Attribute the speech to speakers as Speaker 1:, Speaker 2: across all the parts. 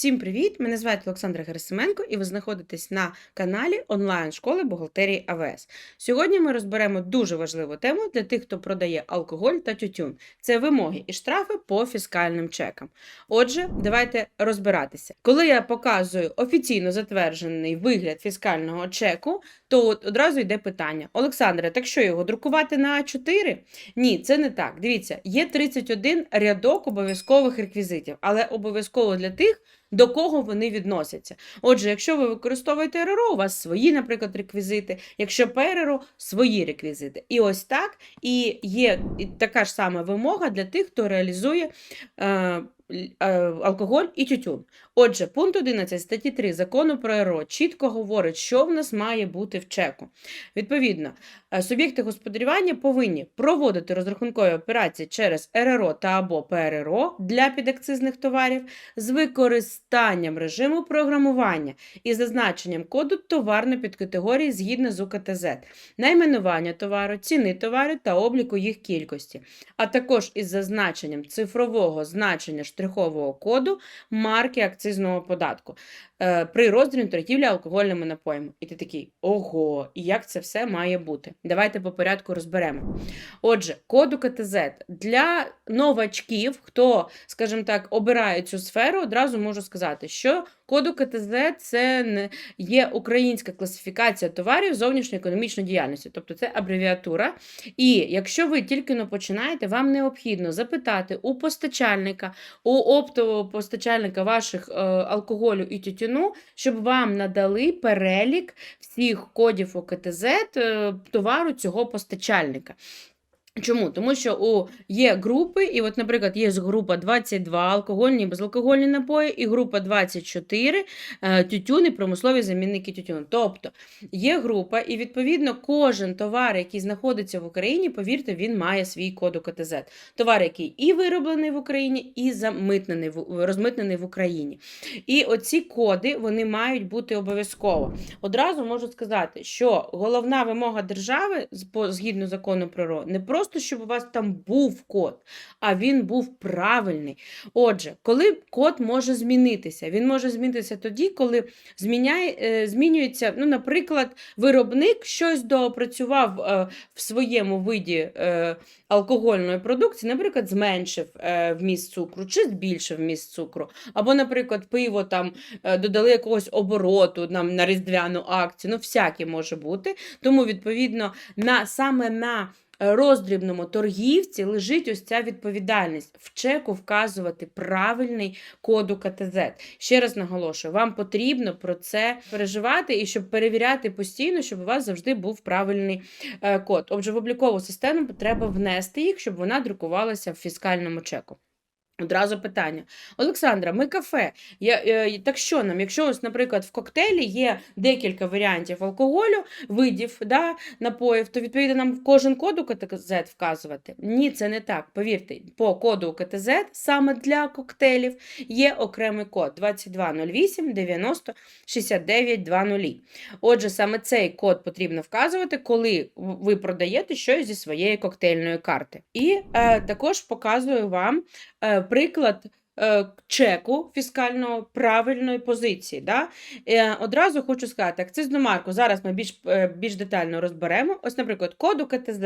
Speaker 1: Всім привіт! Мене звати Олександра Герасименко, і ви знаходитесь на каналі онлайн-школи бухгалтерії АВС. Сьогодні ми розберемо дуже важливу тему для тих, хто продає алкоголь та тютюн. Це вимоги і штрафи по фіскальним чекам. Отже, давайте розбиратися. Коли я показую офіційно затверджений вигляд фіскального чеку, то от одразу йде питання: Олександре, так що його друкувати на А4? Ні, це не так. Дивіться, є 31 рядок обов'язкових реквізитів, але обов'язково для тих, до кого вони відносяться. Отже, якщо ви використовуєте РРО, у вас свої, наприклад, реквізити, якщо ПРРО, свої реквізити. І ось так і є така ж сама вимога для тих, хто реалізує. Е, Алкоголь і тютюн. Отже, пункт 11 статті 3 закону про РО чітко говорить, що в нас має бути в чеку. Відповідно, е, суб'єкти господарювання повинні проводити розрахункові операції через РРО та або ПРРО для підакцизних товарів з використанням режиму програмування і зазначенням коду товарної підкатегорії згідно з УКТЗ, найменування товару, ціни товару та обліку їх кількості, а також із зазначенням цифрового значення штрихового коду марки акцизного податку. е, при роздрібній торгівлі алкогольними напоями. І ти такий, ого, і як це все має бути? Давайте по порядку розберемо. Отже, коду КТЗ для новачків, хто, скажімо так, обирає цю сферу, одразу можу сказати, що код УКТЗ це не є українська класифікація товарів зовнішньоекономічної діяльності, тобто це абревіатура. І якщо ви тільки но починаєте, вам необхідно запитати у постачальника, у оптового постачальника ваших е, алкоголю і тютюну, щоб вам надали перелік всіх кодів ОКТЗ е, товару цього постачальника. Чому? Тому що у є групи, і от, наприклад, є група 22 алкогольні і безалкогольні напої, і група 24 е, тютюни, промислові замінники тютюну. Тобто є група, і відповідно кожен товар, який знаходиться в Україні, повірте, він має свій код УКТЗ. Товар, який і вироблений в Україні, і замитнений розмитнений в Україні. І оці коди вони мають бути обов'язково. Одразу можу сказати, що головна вимога держави згідно закону про РО, не просто щоб у вас там був код, а він був правильний. Отже, коли код може змінитися? Він може змінитися тоді, коли зміняє, е, змінюється, ну, наприклад, виробник щось доопрацював е, в своєму виді е, алкогольної продукції, наприклад, зменшив вміст цукру чи збільшив вміст цукру. Або, наприклад, пиво там додали якогось обороту нам на різдвяну акцію. Ну, всяке може бути. Тому, відповідно, на саме на роздрібному торгівці лежить ось ця відповідальність в чеку вказувати правильний код УКТЗ. Ще раз наголошую, вам потрібно про це переживати і щоб перевіряти постійно, щоб у вас завжди був правильний е, код. Отже, в облікову систему треба внести їх, щоб вона друкувалася в фіскальному чеку. Одразу питання. Олександра, ми кафе. Я, е, так що нам, якщо ось, наприклад, в коктейлі є декілька варіантів алкоголю, видів да, напоїв, то відповідно нам кожен код УКТЗ вказувати? Ні, це не так. Повірте, по коду УКТЗ саме для коктейлів є окремий код 2208 90 69 20. Отже, саме цей код потрібно вказувати, коли ви продаєте щось зі своєї коктейльної карти. І е, також показую вам е, приклад. е, Чеку фіскального правильної позиції. Да? Е, одразу хочу сказати, акцизну марку зараз ми більш, е, більш детально розберемо. Ось, наприклад, код УКТЗ.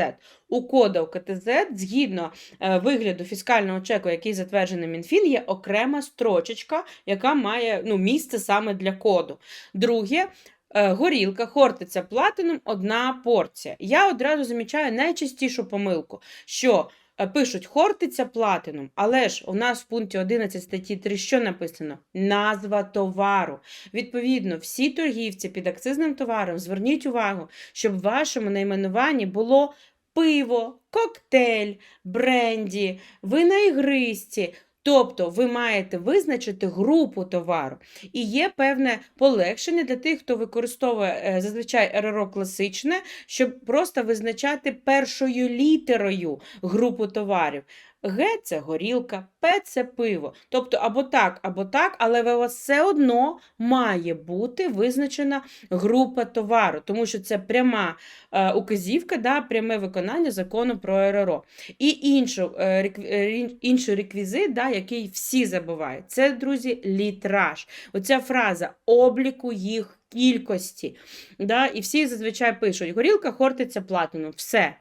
Speaker 1: У кода УКТЗ, згідно вигляду фіскального чеку, який затверджений Мінфін, є окрема строчечка, яка має ну, місце саме для коду. Друге, горілка, хортиця платином, одна порція. Я одразу замічаю найчастішу помилку, що пишуть хортиця платином, але ж у нас в пункті 11 статті 3 що написано? Назва товару. Відповідно, всі торгівці під акцизним товаром, зверніть увагу, щоб в вашому найменуванні було пиво, коктейль, бренді, вина ігристі. Тобто ви маєте визначити групу товару. І є певне полегшення для тих, хто використовує е, зазвичай РРО класичне, щоб просто визначати першою літерою групу товарів. Г це горілка, П це пиво. Тобто або так, або так, але у вас все одно має бути визначена група товару, тому що це пряма е, указівка, да, пряме виконання закону про РРО. І іншу, е, е, ін- інший реквізит, да, який всі забувають, це, друзі, літраж. Оця фраза обліку їх кількості. Да, і всі зазвичай пишуть: горілка хортиця платину. Все.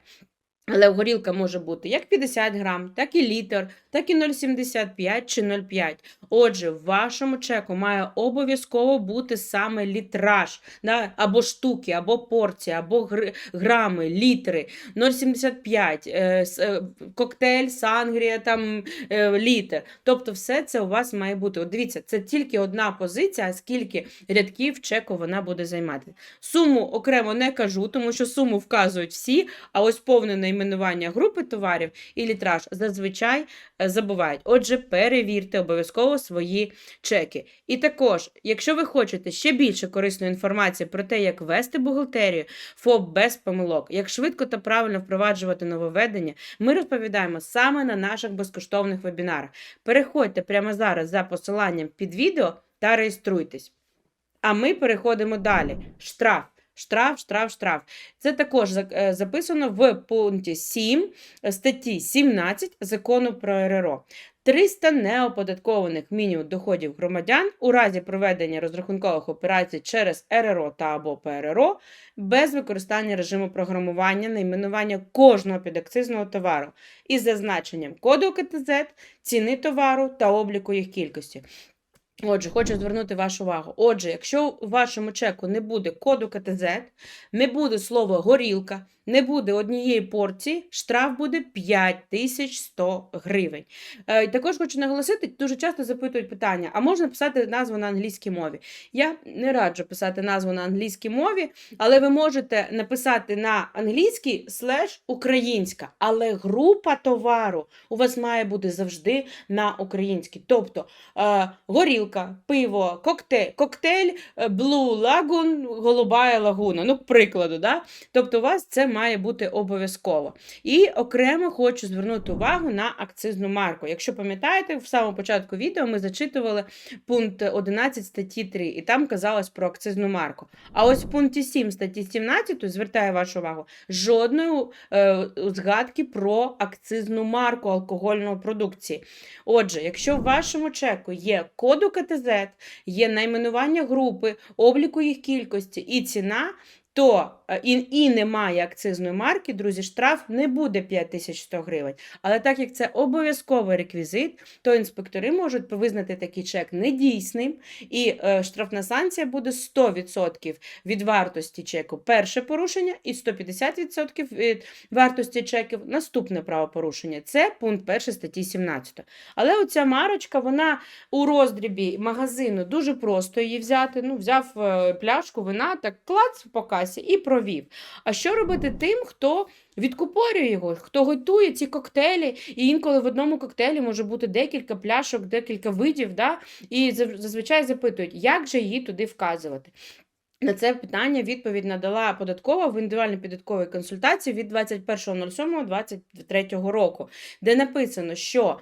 Speaker 1: Але горілка може бути як 50 грам, так і літр, так і 0,75 чи 0,5. Отже, в вашому чеку має обов'язково бути саме літраж, да? або штуки, або порції, або грами, літри, 0,75, е, е, коктейль, сангрія, там, е, літр. Тобто все це у вас має бути. От дивіться, це тільки одна позиція, скільки рядків чеку вона буде займати. Суму окремо не кажу, тому що суму вказують всі, а ось повне найменування групи товарів і літраж зазвичай е, забувають. Отже, перевірте обов'язково свої чеки. І також, якщо ви хочете ще більше корисної інформації про те, як вести бухгалтерію, ФОП без помилок, як швидко та правильно впроваджувати нововведення, ми розповідаємо саме на наших безкоштовних вебінарах. Переходьте прямо зараз за посиланням під відео та реєструйтесь. А ми переходимо далі. Штраф. Штраф, штраф, штраф. Це також е, записано в пункті 7 статті 17 закону про РРО. 300 неоподаткованих мінімум доходів громадян у разі проведення розрахункових операцій через РРО та або ПРРО без використання режиму програмування найменування кожного підакцизного товару із зазначенням коду КТЗ, ціни товару та обліку їх кількості. Отже, хочу звернути вашу увагу. Отже, якщо у вашому чеку не буде коду КТЗ, не буде слова горілка, не буде однієї порції, штраф буде 5100 гривень. Е, також хочу наголосити, дуже часто запитують питання: а можна писати назву на англійській мові? Я не раджу писати назву на англійській мові, але ви можете написати на англійській слеш українська, але група товару у вас має бути завжди на українській. Тобто е, горілка, пиво, коктейль, коктейль е, Blue Lagoon, голубая лагуна. Ну, прикладу, да? Тобто, у вас це має бути обов'язково. І окремо хочу звернути увагу на акцизну марку. Якщо пам'ятаєте, в самому початку відео ми зачитували пункт 11 статті 3, і там казалось про акцизну марку. А ось в пункті 7 статті 17 звертаю вашу увагу, жодної е, згадки про акцизну марку алкогольної продукції. Отже, якщо в вашому чеку є коду КТЗ, є найменування групи, обліку їх кількості і ціна, то е, і, і немає акцизної марки, друзі, штраф не буде 5100 гривень. Але так як це обов'язковий реквізит, то інспектори можуть визнати такий чек недійсним, і е, штрафна санкція буде 100% від вартості чеку перше порушення і 150% від вартості чеків наступне правопорушення. Це пункт 1 статті 17. Але оця марочка, вона у роздрібі магазину дуже просто її взяти. Ну, взяв е, пляшку вина, так клац по касі і провів. А що робити тим, хто відкупорює його, хто готує ці коктейлі, і інколи в одному коктейлі може бути декілька пляшок, декілька видів, да? і зазвичай запитують, як же її туди вказувати. На це питання відповідь надала податкова в індивідуальній податковій консультації від 21.07.2023 року, де написано, що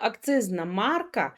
Speaker 1: акцизна марка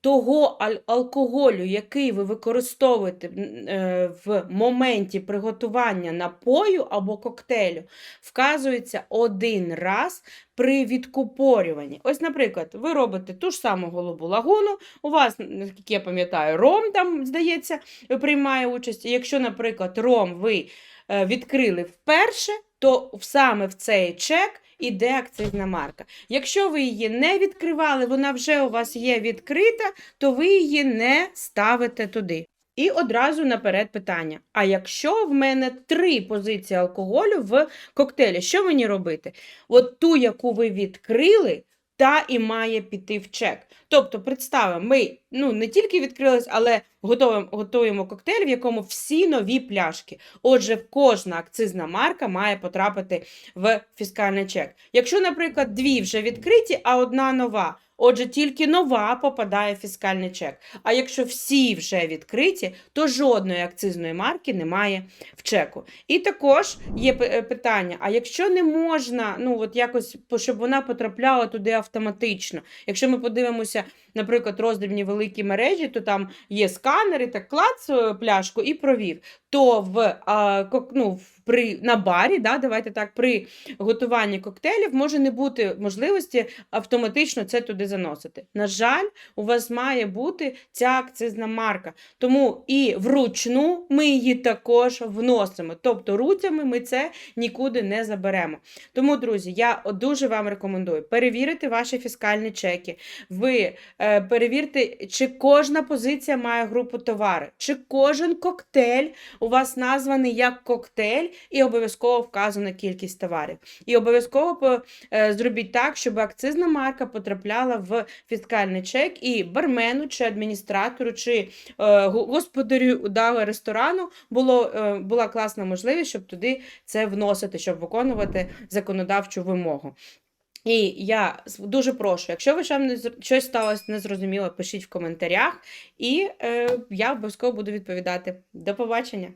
Speaker 1: того алкоголю, який ви використовуєте е, в моменті приготування напою або коктейлю, вказується один раз при відкупорюванні. Ось, наприклад, ви робите ту ж саму голубу лагуну, у вас, наскільки я пам'ятаю, ром там, здається, приймає участь. Якщо, наприклад, ром ви е, відкрили вперше, то саме в цей чек іде акцизна марка. Якщо ви її не відкривали, вона вже у вас є відкрита, то ви її не ставите туди. І одразу наперед питання: а якщо в мене три позиції алкоголю в коктейлі, що мені робити? От ту, яку ви відкрили, та і має піти в чек. Тобто, представимо, ми ну, не тільки відкрились, але готуємо, готуємо коктейль, в якому всі нові пляшки. Отже, кожна акцизна марка має потрапити в фіскальний чек. Якщо, наприклад, дві вже відкриті, а одна нова. Отже, тільки нова попадає в фіскальний чек. А якщо всі вже відкриті, то жодної акцизної марки немає в чеку. І також є е, питання: а якщо не можна, ну от якось, щоб вона потрапляла туди автоматично, якщо ми подивимося, наприклад, роздрібні великі мережі, то там є сканери, так клац е, пляшку і провів. То в, ну, при, на барі, да, давайте так, при готуванні коктейлів може не бути можливості автоматично це туди заносити. На жаль, у вас має бути ця акцизна марка. Тому і вручну ми її також вносимо. Тобто руцями ми це нікуди не заберемо. Тому, друзі, я дуже вам рекомендую перевірити ваші фіскальні чеки. Ви е, перевірте, чи кожна позиція має групу товари, чи кожен коктейль у вас названий як коктейль, і обов'язково вказана кількість товарів. І обов'язково е, зробіть так, щоб акцизна марка потрапляла в фіскальний чек, і бармену, чи адміністратору, чи е, господарю да, ресторану було, е, була класна можливість, щоб туди це вносити, щоб виконувати законодавчу вимогу. І я дуже прошу, якщо ви ще щось сталося незрозуміло, пишіть в коментарях, і е, я обов'язково буду відповідати. До побачення!